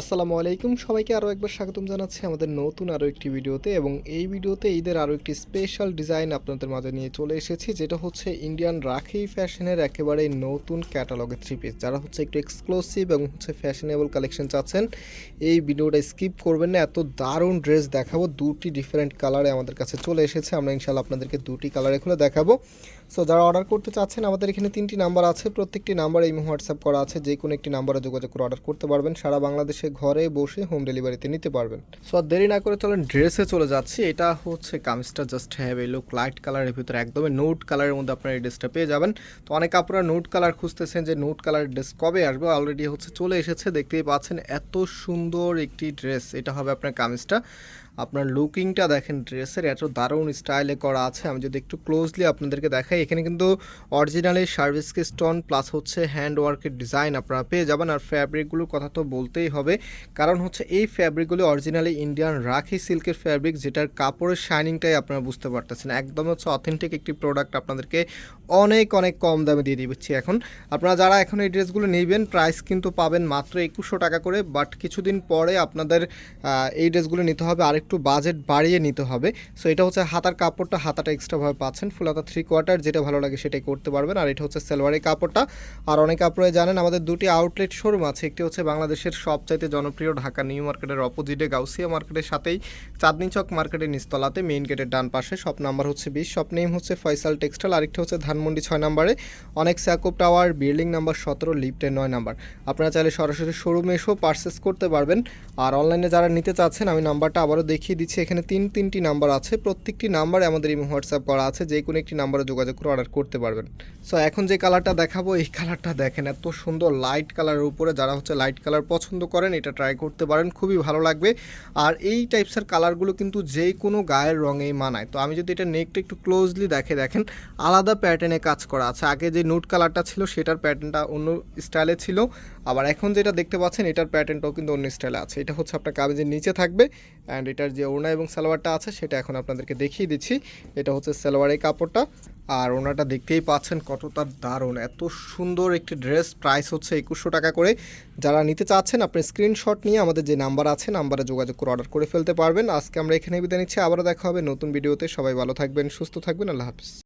আসসালামু আলাইকুম। সবাইকে আরও একবার স্বাগতম জানাচ্ছি আমাদের নতুন আরও একটি ভিডিওতে এবং এই ভিডিওতে ঈদের আরও একটি স্পেশাল ডিজাইন আপনাদের মাঝে নিয়ে চলে এসেছি, যেটা হচ্ছে ইন্ডিয়ান রাখি ফ্যাশনের একেবারে নতুন ক্যাটালগের থ্রি পিস যারা হচ্ছে একটু এক্সক্লুসিভ এবং হচ্ছে ফ্যাশনেবল কালেকশন চাচ্ছেন, এই ভিডিওটা স্কিপ করবেন না। এত দারুণ ড্রেস দেখাবো, দুটি ডিফারেন্ট কালারে আমাদের কাছে চলে এসেছে। আমরা ইনশাল্লাহ আপনাদেরকে দুটি কালারে খুলে দেখাবো। সো যারা অর্ডার করতে চাচ্ছেন, আমাদের এখানে তিনটি নাম্বার আছে। প্রত্যেকটি নাম্বার এই হোয়াটসঅ্যাপ করা আছে। যে কোনো একটি নাম্বারে যোগাযোগ করে অর্ডার করতে পারবেন। সারা বাংলাদেশে ঘরে বসে হোম ডেলিভারিতে নিতে পারবেন। সো আর দেরি না করে চলেন ড্রেসে চলে যাচ্ছি। এটা হচ্ছে কামিজটা জাস্ট হ্যাভ এই লুক লাইট কালারের ভিতরে একদমই নোট কালারের মধ্যে আপনারা এই ড্রেসটা পেয়ে যাবেন। তো অনেক আপনারা নোট কালার খুঁজতেছেন যে নোট কালার ড্রেস কবে আসবে। অলরেডি হচ্ছে চলে এসেছে, দেখতেই পাচ্ছেন। এত সুন্দর একটি ড্রেস এটা হবে আপনার কামিজটা। আপনার লুকিংটা দেখেন, ড্রেসের এত দারুণ স্টাইলে করা আছে। আমি যদি একটু ক্লোজলি আপনাদেরকে দেখাই, এখানে কিন্তু অরিজিনালি সার্ভিসকে স্টোন প্লাস হচ্ছে হ্যান্ড ওয়ার্কের ডিজাইন আপনারা পেয়ে যাবেন। আর ফ্যাব্রিকগুলোর কথা তো বলতেই হবে। কারণ হচ্ছে এই ফ্যাব্রিকগুলো অরিজিনালি ইন্ডিয়ান রাখি সিল্কের ফ্যাব্রিক যেটার কাপড়ের শাইনিংটাই আপনারা বুঝতে পারতেছেন। একদম হচ্ছে অথেন্টিক একটি প্রোডাক্ট আপনাদেরকে অনেক অনেক কম দামে দিয়ে দিচ্ছি এখন। আপনারা যারা এখন এই ড্রেসগুলো নেবেন প্রাইস কিন্তু পাবেন মাত্র একুশশো টাকা করে। বাট কিছুদিন পরে আপনাদের এই ড্রেসগুলো নিতে হবে আর একটু বাজেট বাড়িয়ে নিতে হবে। সো এটা হচ্ছে হাতার কাপড়টা হাতাটা এক্সট্রাভাবে পাচ্ছেন। ফুল হাতা থ্রি কোয়ার্টার যেটা ভালো লাগে সেটাই করতে পারবেন। আর এটা হচ্ছে সালোয়ারের কাপড়টা। আর অনেক আপনারা জানেন, আমাদের দুটি আউটলেট শোরুম আছে। একটি হচ্ছে বাংলাদেশের সবচাইতে জনপ্রিয় ঢাকা নিউ মার্কেটের অপোজিটে গাউসিয়া মার্কেটের সাথেই চাঁদনি চক মার্কেটের নিচতলাতে মেইন গেটের ডান পাশে। শপ নাম্বার হচ্ছে বিশ। শপ নেম হচ্ছে ফয়সাল টেক্সটাইল আরেকটি হচ্ছে ধানমন্ডি ছয় নম্বরে অনেক স্যাকোপ টাওয়ার বিল্ডিং নাম্বার সতেরো লিফটের নয় নাম্বার আপনারা চাইলে সরাসরি শোরুমে এসেও পারচেস করতে পারবেন। আর অনলাইনে যারা নিতে চাচ্ছেন, আমি নাম্বারটা আবারও দেখিয়ে দিচ্ছি, এখানে তিন, তিনটি নাম্বার আছে। প্রত্যেকটি নাম্বারে আমাদের এই হোয়াটসঅ্যাপ করা আছে, যে কোনো একটি নাম্বারে যোগাযোগ করে অর্ডার করতে পারবেন। সো এখন যে কালারটা দেখাবো, এই কালারটা দেখেন, এত সুন্দর লাইট কালারের উপরে যারা হচ্ছে লাইট কালার পছন্দ করেন, এটা ট্রাই করতে পারেন, খুবই ভালো লাগবে। আর এই টাইপসের কালারগুলো কিন্তু যে কোনো গায়ের রঙেই মানায়। তো আমি যদি এটা নেকটা একটু ক্লোজলি দেখে, দেখেন, আলাদা প্যাটার্নে কাজ করা আছে। আগে যে নোট কালারটা ছিল, সেটার প্যাটার্নটা অন্য স্টাইলে ছিল। আবার এখন যেটা দেখতে পাচ্ছেন, এটার প্যাটার্নটাও কিন্তু অন্য স্টাইলে আছে। এটা হচ্ছে আপনার কাগজের নিচে থাকবে অ্যান্ড এটার যে ওড়না এবং সালোয়ারটা আছে, সেটা এখন আপনাদেরকে দেখিয়ে দিচ্ছি। এটা হচ্ছে সালোয়ারের কাপড়টা। আর ওনাটা দেখতেই পাচ্ছেন কতটা দারুণ। এত সুন্দর একটি ড্রেস, প্রাইস হচ্ছে একুশশো টাকা করে। যারা নিতে চাচ্ছেন, আপনি স্ক্রিনশট নিয়ে আমাদের যে নাম্বার আছে, নাম্বারে যোগাযোগ করে অর্ডার করে ফেলতে পারবেন। আজকে আমরা এখানে বিদায় নিচ্ছি। আবারও দেখা হবে নতুন ভিডিওতে। সবাই ভালো থাকবেন, সুস্থ থাকবেন। আল্লাহ হাফিজ।